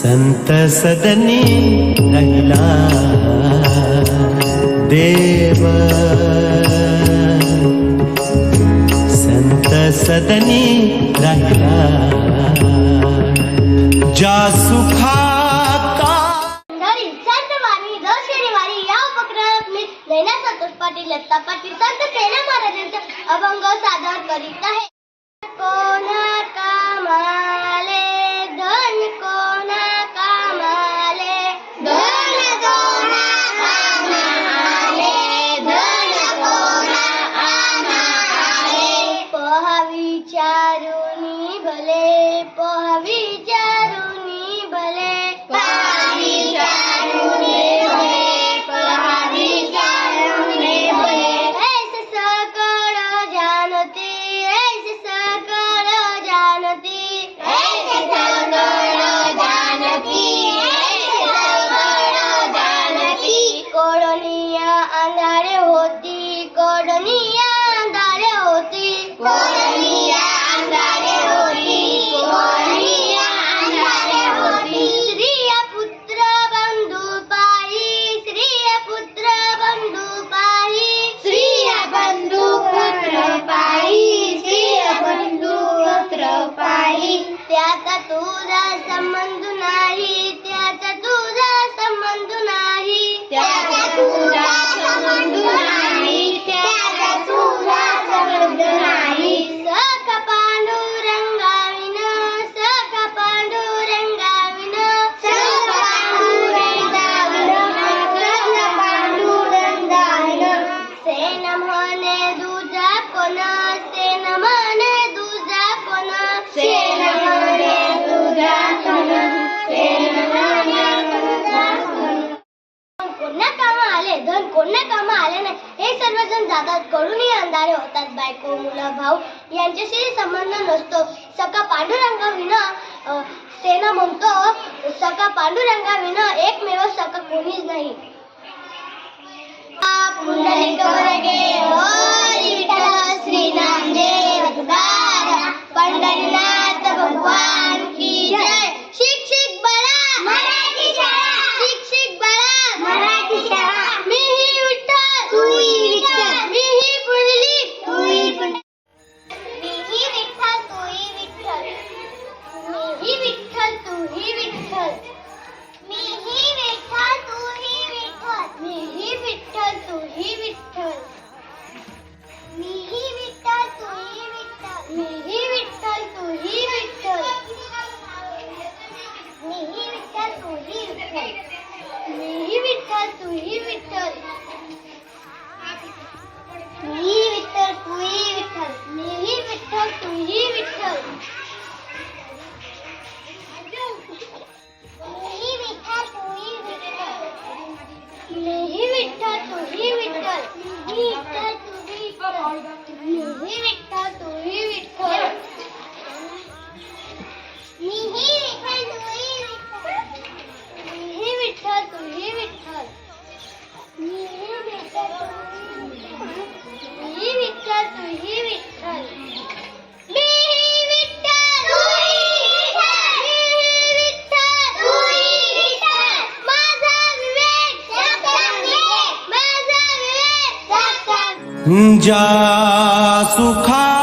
संत सदनी रंगला देव। संत सदनी रंगला जा सुखा लता पाटील संत सेना महाराजांचा अभंग सादर करीत आहे. हरे हो होतात बायको मुलं भाऊ यांच्याशी संबंध नसतो. सका पांडुरंगाविना सेना म्हणतो सका पांडुरंगाविना एकमेव सका कोणीच नाही. विठ्ठल मीही विठ्ठल तूही विठ्ठल मी विठ्ठल तूही विठ्ठल मीही विठ्ठल तूही विठ्ठल मीही विठ्ठल तूही विठ्ठल मीही विठ्ठल तूही विठ्ठल मीही विठ्ठल तूही विठ्ठल मीही विठ्ठल तूही विठ्ठल ज्या सुखा